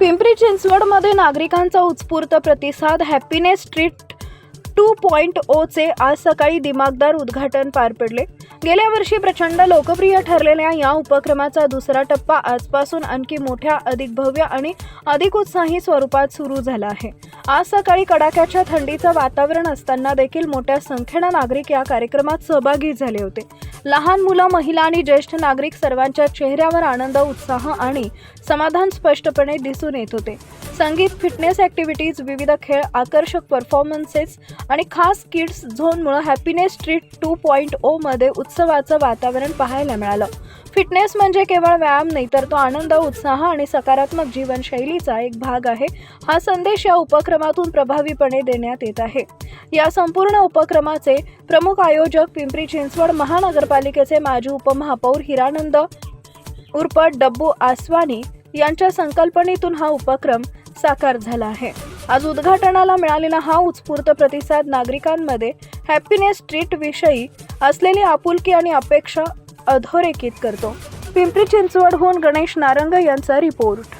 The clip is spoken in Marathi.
पिंपरी चिंचवडमध्ये नागरिकांचा उत्स्फूर्त प्रतिसाद हॅपीनेस स्ट्रीट टू पॉईंट ओचे आज सकाळी दिमागदार उद्घाटन पार पडले. गेल्या वर्षी प्रचंड लोकप्रिय ठरलेल्या या उपक्रमाचा दुसरा टप्पा आजपासून आणखी मोठ्या अधिक भव्य आणि अधिक उत्साही स्वरूपात सुरू झाला आहे. आज सकाळी कडाक्याच्या थंडीचं वातावरण असताना देखील मोठ्या संख्येनं नागरिक या कार्यक्रमात सहभागी झाले होते. लहान मुलं महिला आणि ज्येष्ठ नागरिक सर्वांच्या चेहऱ्यावर आनंद उत्साह आणि समाधान स्पष्टपणे दिसून येत होते. संगीत फिटनेस ॲक्टिव्हिटीज विविध खेळ आकर्षक परफॉर्मन्सेस आणि खास किड्स झोनमुळं हॅपीनेस स्ट्रीट टू पॉईंट ओमध्ये उत्सवाचं वातावरण पाहायला मिळालं. फिटनेस म्हणजे केवळ व्यायाम नाही तर तो आनंद उत्साह आणि सकारात्मक जीवनशैलीचा एक भाग आहे. हा संदेश या उपक्रमातून प्रभावीपणे देण्यात येत आहे. या संपूर्ण उपक्रमाचे प्रमुख आयोजक पिंपरी चिंचवड महानगरपालिकेचे माजी उपमहापौर हिरानंद उर्फ डब्बू आसवानी यांच्या संकल्पनेतून हा उपक्रम साकार झाला आहे. आज उद्घाटनाला मिळालेला हा उत्स्फूर्त प्रतिसाद नागरिकांमध्ये हॅपीनेस ट्रीट विषयी असलेली आपुलकी आणि अपेक्षा अधोरेखित करतो. पिंपरी चिंचवडहून गणेश नारंग यांचा रिपोर्ट.